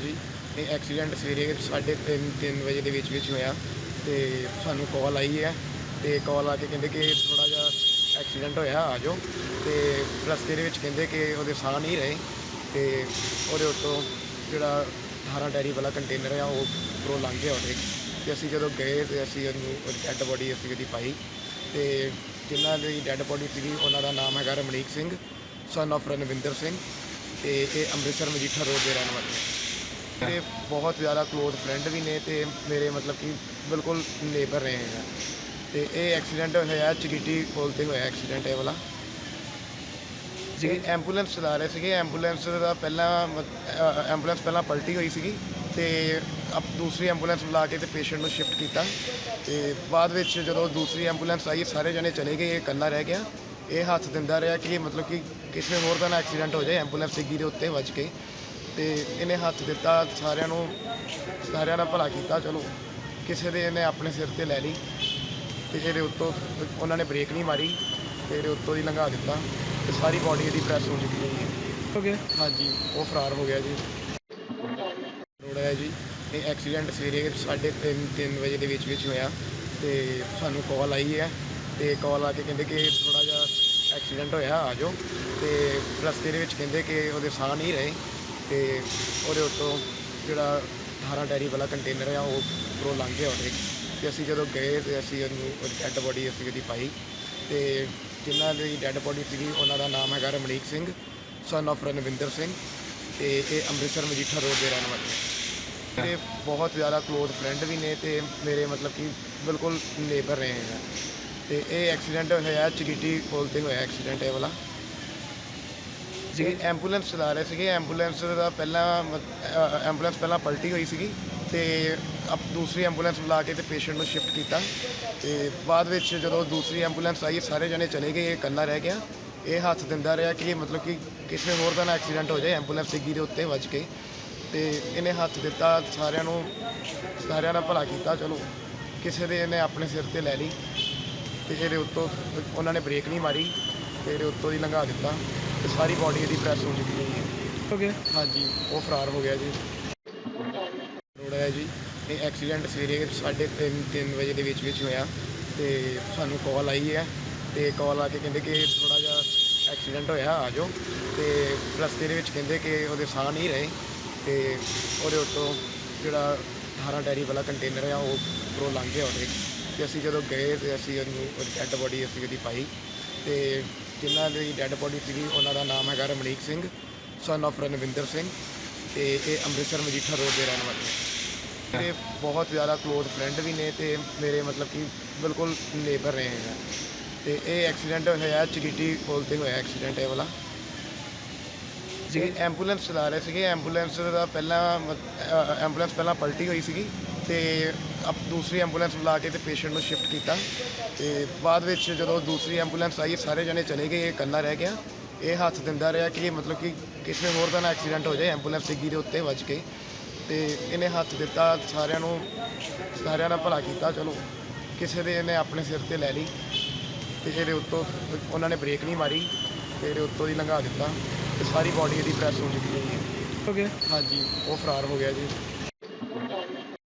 ਜੀ। ਇਹ ਐਕਸੀਡੈਂਟ ਸਵੇਰੇ ਸਾਢੇ ਤਿੰਨ ਤਿੰਨ ਵਜੇ ਦੇ ਵਿੱਚ ਵਿੱਚ ਹੋਇਆ ਤੇ ਸਾਨੂੰ ਕਾਲ ਆਈ ਹੈ ਤੇ ਕਾਲ ਆ ਕੇ ਕਹਿੰਦੇ ਕਿ ਥੋੜਾ ਜਿਹਾ ਐਕਸੀਡੈਂਟ ਹੋਇਆ, ਆ ਜਾਓ। ਤੇ ਰਸਤੇ ਦੇ ਵਿੱਚ ਕਹਿੰਦੇ ਕਿ ਉਹਦੇ ਸਾਹ ਨਹੀਂ ਰਹੇ ਤੇ ਉਹਦੇ ਉੱਤੋਂ ਜਿਹੜਾ 18 ਟੈਰੀ ਵਾਲਾ ਕੰਟੇਨਰ ਆ, ਉਹ ਉੱਪਰੋਂ ਲੰਘ ਗਿਆ ਉਹਦੇ। ਤੇ ਅਸੀਂ ਜਦੋਂ ਗਏ ਤੇ ਅਸੀਂ ਉਹਨੂੰ ਡੈੱਡ ਬੋਡੀ ਅਸੀਂ ਉਹਦੀ ਪਾਈ ਤੇ ਜਿਨ੍ਹਾਂ ਦੀ ਡੈੱਡ ਬੋਡੀ ਸੀਗੀ, ਉਹਨਾਂ ਦਾ ਨਾਮ ਹੈਗਾ ਰਮਣੀਕ ਸਿੰਘ ਸਨ of ਰਣਵਿੰਦਰ ਸਿੰਘ ਤੇ ਇਹ ਅੰਮ੍ਰਿਤਸਰ ਮਜੀਠਾ ਰੋਡ ਦੇ ਰਹਿਣ ਵਾਲੇ ਮੇਰੇ ਬਹੁਤ ਜ਼ਿਆਦਾ ਕਲੋਜ਼ ਫਰੈਂਡ ਵੀ ਨੇ ਤੇ ਮੇਰੇ ਮਤਲਬ ਕਿ ਬਿਲਕੁਲ ਨੇਬਰ ਰਹੇ ਹੈ ਤੇ ਇਹ ਐਕਸੀਡੈਂਟ ਹੋਇਆ ਚਗੀਟੀ ਪੁਲ ਤੇ ਹੋਇਆ ਐਕਸੀਡੈਂਟ ਇਹ ਵਾਲਾ। ਜੀ। ਐਂਬੂਲੈਂਸ ਚਲਾ ਰਹੇ ਸੀਗੇ। ਐਂਬੂਲੈਂਸ ਦਾ ਪਹਿਲਾਂ ਐਂਬੂਲੈਂਸ ਪਹਿਲਾਂ ਪਲਟੀ ਹੋਈ ਸੀਗੀ ਤੇ ਅਬ ਦੂਸਰੀ ਐਂਬੂਲੈਂਸ ਬੁਲਾ ਕੇ ਤੇ ਪੇਸ਼ੈਂਟ ਨੂੰ ਸ਼ਿਫਟ ਕੀਤਾ। ਤੇ ਬਾਅਦ ਵਿੱਚ ਜਦੋਂ ਦੂਸਰੀ ਐਂਬੂਲੈਂਸ ਆਈ ਸਾਰੇ ਜਣੇ ਚਲੇ ਗਏ ਇਹ ਇਕੱਲਾ ਰਹਿ ਗਿਆ। ਇਹ ਹੱਥ ਦਿੰਦਾ ਰਿਹਾ ਕਿ ਮਤਲਬ ਕਿ ਕਿਸੇ ਹੋਰ ਦਾ ਨਾ ਐਕਸੀਡੈਂਟ ਹੋ ਜਾਏ ਐਂਬੂਲੈਂਸ ਡਿੱਗੀ ਦੇ ਉੱਤੇ ਵੱਜ ਕੇ। ਤੇ ਇਹਨੇ ਹੱਥ ਦਿੱਤਾ ਸਾਰਿਆਂ ਨੂੰ ਸਾਰਿਆਂ ਦਾ ਭਲਾ ਕੀਤਾ ਚਲੋ। ਕਿਸੇ ਦੇ ਇਹਨੇ ਆਪਣੇ ਸਿਰ ਤੇ ਲੈ ਲਈ ਤੇ ਇਹਦੇ ਉੱਤੋਂ ਉਹਨਾਂ ਨੇ ਬ੍ਰੇਕ ਨਹੀਂ ਮਾਰੀ ਤੇ ਇਹਦੇ ਉੱਤੋਂ ਦੀ ਲੰਘਾ ਦਿੱਤਾ ਤੇ ਸਾਰੀ ਬਾਡੀ ਇਹਦੀ ਪ੍ਰੈਸ ਹੋ ਚੁੱਕੀ ਹੈ ਹੋ ਗਿਆ? ਹਾਂਜੀ ਉਹ ਫਰਾਰ ਹੋ ਗਿਆ ਜੀ। ਹੈ ਜੀ। ਇਹ ਐਕਸੀਡੈਂਟ ਸਵੇਰੇ ਸਾਢੇ ਤਿੰਨ ਤਿੰਨ ਵਜੇ ਦੇ ਵਿੱਚ ਵਿੱਚ ਹੋਇਆ ਤੇ ਸਾਨੂੰ ਕਾਲ ਆਈ ਹੈ ਤੇ ਕਾਲ ਆ ਕੇ ਕਹਿੰਦੇ ਕਿ ਥੋੜਾ ਜਿਹਾ ਐਕਸੀਡੈਂਟ ਹੋਇਆ ਆ ਜਾਓ। ਤੇ ਰਸਤੇ ਦੇ ਵਿੱਚ ਕਹਿੰਦੇ ਕਿ ਉਹਦੇ ਸਾਹ ਨਹੀਂ ਰਹੇ। ਤੇ ਉਹਦੇ ਉੱਤੋਂ ਜਿਹੜਾ 18 ਟੈਰੀ ਵਾਲਾ ਕੰਟੇਨਰ ਆ, ਉਹ ਉੱਪਰੋਂ ਲੰਘ ਗਿਆ ਉਹਦੇ। ਤੇ ਅਸੀਂ ਜਦੋਂ ਗਏ ਤੇ ਅਸੀਂ ਉਹਨੂੰ ਡੈੱਡ ਬੋਡੀ ਅਸੀਂ ਉਹਦੀ ਪਾਈ। ਤੇ ਜਿਨ੍ਹਾਂ ਦੀ ਡੈੱਡ ਬੋਡੀ ਸੀਗੀ, ਉਹਨਾਂ ਦਾ ਨਾਮ ਹੈਗਾ ਰਮਣੀਕ ਸਿੰਘ ਸਨ of ਰਣਵਿੰਦਰ ਸਿੰਘ ਤੇ ਇਹ ਅੰਮ੍ਰਿਤਸਰ ਮਜੀਠਾ ਰੋਡ ਦੇ ਰਹਿਣ ਵਾਲੇ ਨੇ। ਮੇਰੇ ਬਹੁਤ ਜ਼ਿਆਦਾ ਕਲੋਜ਼ ਫਰੈਂਡ ਵੀ ਨੇ ਤੇ ਮੇਰੇ ਮਤਲਬ ਕਿ ਬਿਲਕੁਲ ਨੇਬਰ ਰਹੇ ਹੈ ਤੇ ਇਹ ਐਕਸੀਡੈਂਟ ਹੋਇਆ, ਚਗੀਟੀ ਪੁਲ ਤੇ ਹੋਇਆ ਐਕਸੀਡੈਂਟ ਇਹ ਵਾਲਾ। ਜੀ ਐਂਬੂਲੈਂਸ ਚਲਾ ਰਹੇ ਸੀਗੇ। ਐਂਬੂਲੈਂਸ ਦਾ ਪਹਿਲਾਂ ਐਂਬੂਲੈਂਸ ਪਹਿਲਾਂ ਪਲਟੀ ਹੋਈ ਸੀਗੀ ਤੇ ਅਪ, ਦੂਸਰੀ ਐਂਬੂਲੈਂਸ ਬੁਲਾ ਕੇ ਤੇ ਪੇਸ਼ੈਂਟ ਨੂੰ ਸ਼ਿਫਟ ਕੀਤਾ। ਤੇ ਬਾਅਦ ਵਿੱਚ ਜਦੋਂ ਦੂਸਰੀ ਐਂਬੂਲੈਂਸ ਆਈ, ਸਾਰੇ ਜਣੇ ਚਲੇ ਗਏ, ਇਹ ਇਕੱਲਾ ਰਹਿ ਗਿਆ। ਇਹ ਹੱਥ ਦਿੰਦਾ ਰਿਹਾ ਕਿ ਮਤਲਬ ਕਿ ਕਿਸੇ ਹੋਰ ਦਾ ਨਾ ਐਕਸੀਡੈਂਟ ਹੋ ਜਾਏ, ਐਂਬੂਲੈਂਸ ਡਿੱਗੀ ਦੇ ਉੱਤੇ ਵੱਜ ਕੇ। ਤੇ ਇਹਨੇ ਹੱਥ ਦਿੱਤਾ, ਸਾਰਿਆਂ ਨੂੰ, ਸਾਰਿਆਂ ਦਾ ਭਲਾ ਕੀਤਾ, ਚਲੋ, ਕਿਸੇ ਦੇ ਇਹਨੇ ਆਪਣੇ ਸਿਰ ਤੇ ਲੈ ਲਈ। ਤੇ ਇਹਦੇ ਉੱਤੋਂ ਉਹਨਾਂ ਨੇ ਬ੍ਰੇਕ ਨਹੀਂ ਮਾਰੀ ਤੇ ਇਹਦੇ ਉੱਤੋਂ ਹੀ ਲੰਘਾ ਦਿੱਤਾ। ਤੇ ਸਾਰੀ ਬਾਡੀ ਇਹਦੀ ਪ੍ਰੈਸ ਹੋ ਚੁੱਕੀ ਹੈ ਹੋ ਗਿਆ? ਹਾਂਜੀ ਉਹ ਫਰਾਰ ਹੋ ਗਿਆ ਜੀ। ਰੋਡ ਹੈ ਜੀ। ਇਹ ਐਕਸੀਡੈਂਟ ਸਵੇਰੇ ਸਾਢੇ ਤਿੰਨ ਤਿੰਨ ਵਜੇ ਦੇ ਵਿੱਚ ਵਿੱਚ ਹੋਇਆ ਤੇ ਸਾਨੂੰ ਕਾਲ ਆਈ ਹੈ ਤੇ ਕਾਲ ਆ ਕੇ ਕਹਿੰਦੇ ਕਿ ਥੋੜਾ ਜਿਹਾ ਐਕਸੀਡੈਂਟ ਹੋਇਆ ਆ ਜਾਓ। ਤੇ ਰਸਤੇ ਦੇ ਵਿੱਚ ਕਹਿੰਦੇ ਕਿ ਉਹਦੇ ਸਾਹ ਨਹੀਂ ਰਹੇ ਤੇ ਉਹਦੇ ਉੱਤੋਂ ਜਿਹੜਾ 18 ਟੈਰੀ ਵਾਲਾ ਕੰਟੇਨਰ ਆ ਉਹ ਉੱਪਰੋਂ ਲੰਘ ਗਿਆ ਉਹਦੇ ਤੇ ਅਸੀਂ ਜਦੋਂ ਗਏ ਤੇ ਅਸੀਂ ਉਹਨੂੰ ਡੈੱਡ ਬੋਡੀ ਅਸੀਂ ਉਹਦੀ ਪਾਈ ਤੇ ਜਿਨ੍ਹਾਂ ਦੀ ਡੈੱਡ ਬੋਡੀ ਸੀਗੀ, ਉਹਨਾਂ ਦਾ ਨਾਮ ਹੈਗਾ ਰਮਣੀਕ ਸਿੰਘ ਸਨ of ਰਣਵਿੰਦਰ ਸਿੰਘ ਤੇ ਇਹ ਅੰਮ੍ਰਿਤਸਰ ਮਜੀਠਾ ਰੋਡ ਦੇ ਰਹਿਣ ਵਾਲੇ ਨੇ। ਮੇਰੇ ਬਹੁਤ ਜ਼ਿਆਦਾ ਕਲੋਜ਼ ਫਰੈਂਡ ਵੀ ਨੇ ਤੇ ਮੇਰੇ ਮਤਲਬ ਕਿ ਬਿਲਕੁਲ ਨੇਬਰ ਰਹੇ ਹੈ ਤੇ ਇਹ ਐਕਸੀਡੈਂਟ ਹੋਇਆ, ਚਗੀਟੀ ਪੁਲ ਤੇ ਹੋਇਆ ਐਕਸੀਡੈਂਟ ਇਹ ਵਾਲਾ ਜੀ ਐਂਬੂਲੈਂਸ ਚਲਾ ਰਹੇ ਸੀਗੇ ਐਂਬੂਲੈਂਸ ਦਾ ਪਹਿਲਾਂ ਐਂਬੂਲੈਂਸ ਪਹਿਲਾਂ ਪਲਟੀ ਹੋਈ ਸੀਗੀ ਤੇ ਅਬ ਦੂਸਰੀ ਐਂਬੂਲੈਂਸ ਬੁਲਾ ਕੇ ਤੇ ਪੇਸ਼ੈਂਟ ਨੂੰ ਸ਼ਿਫਟ ਕੀਤਾ। ਤੇ ਬਾਅਦ ਵਿੱਚ ਜਦੋਂ ਦੂਸਰੀ ਐਂਬੂਲੈਂਸ ਆਈ ਸਾਰੇ ਜਣੇ ਚਲੇ ਗਏ ਇਹ ਇਕੱਲਾ ਰਹਿ ਗਿਆ। ਇਹ ਹੱਥ ਦਿੰਦਾ ਰਿਹਾ ਕਿ ਮਤਲਬ ਕਿ ਕਿਸੇ ਹੋਰ ਦਾ ਨਾ ਐਕਸੀਡੈਂਟ ਹੋ ਜਾਏ ਐਂਬੂਲੈਂਸ ਡਿੱਗੀ ਦੇ ਉੱਤੇ ਵੱਜ ਕੇ। ਤੇ ਇਹਨੇ ਹੱਥ ਦਿੱਤਾ ਸਾਰਿਆਂ ਨੂੰ ਸਾਰਿਆਂ ਦਾ ਭਲਾ ਕੀਤਾ ਚਲੋ ਕਿਸੇ ਦੇ ਇਹਨੇ ਆਪਣੇ ਸਿਰ ਤੇ ਲੈ ਲਈ। ਤੇ ਇਹਦੇ ਉੱਤੋਂ ਉਹਨਾਂ ਨੇ ਬ੍ਰੇਕ ਨਹੀਂ ਮਾਰੀ ਤੇ ਇਹਦੇ ਉੱਤੋਂ ਦੀ ਲੰਘਾ ਦਿੱਤਾ। ਤੇ ਸਾਰੀ ਬਾਡੀ ਇਹਦੀ ਪ੍ਰੈਸ ਹੋ ਚੁੱਕੀ ਹੈ ਹੋ ਗਿਆ। ਹਾਂਜੀ ਉਹ ਫਰਾਰ ਹੋ ਗਿਆ ਜੀ।